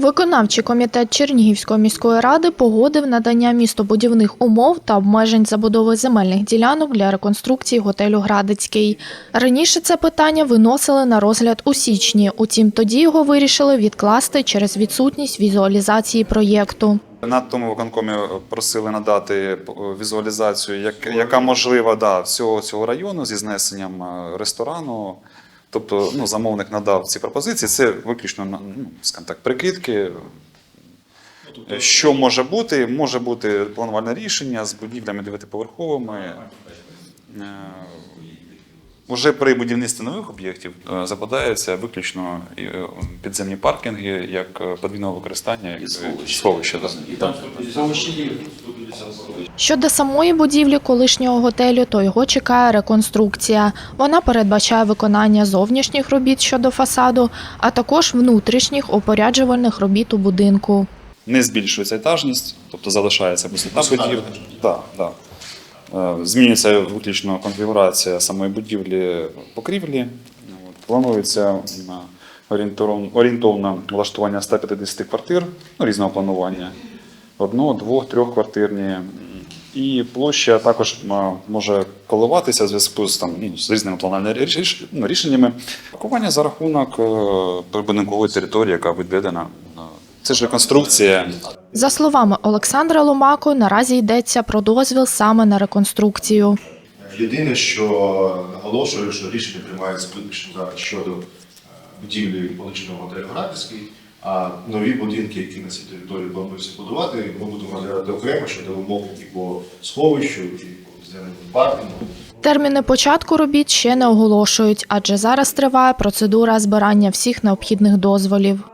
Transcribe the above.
Виконавчий комітет Чернігівської міської ради погодив надання містобудівних умов та обмежень забудови земельних ділянок для реконструкції готелю Градицький. Раніше це питання виносили на розгляд у січні, утім тоді його вирішили відкласти через відсутність візуалізації проєкту. На тому виконкомі просили надати е, візуалізацію, як, яка можлива да, всього цього району зі знесенням е, ресторану. Тобто ну, замовник надав ці пропозиції. Це виключно ну, скажімо так, прикидки. Е, Що може бути? Може бути планувальне рішення з будівлями дев'ятиповерховими. Е, Уже при будівництві нових об'єктів е, закладаються виключно е, підземні паркінги як подвійного використання, як е, сховища. да. Щодо самої будівлі колишнього готелю, то його чекає реконструкція. Вона передбачає виконання зовнішніх робіт щодо фасаду, а також внутрішніх опоряджувальних робіт у будинку. Не збільшується етажність, тобто залишається висота будівлі. Да, да. Е, Змінюється виключно конфігурація самої будівлі покрівлі. Планується орієнтовно, орієнтовне влаштування 150 квартир ну, різного планування. Одно, двох, трьох квартирні. І площа також може коливатися в зв'язку з, там, ну, з різними планами ну, рішеннями. Паркування за рахунок е, прибудинкової території, яка відведена. Це ж реконструкція. За словами Олександра Ломако, наразі йдеться про дозвіл саме на реконструкцію. Єдине, що наголошую, що рішення приймається виключно щодо е, будівлі колишнього готелю Градівський, а нові будинки, які на цій території плануються будувати, ми будемо розглядати окремо щодо вимог і по сховищу, і по зеленому паркінгу. Терміни початку робіт ще не оголошують, адже зараз триває процедура збирання всіх необхідних дозволів.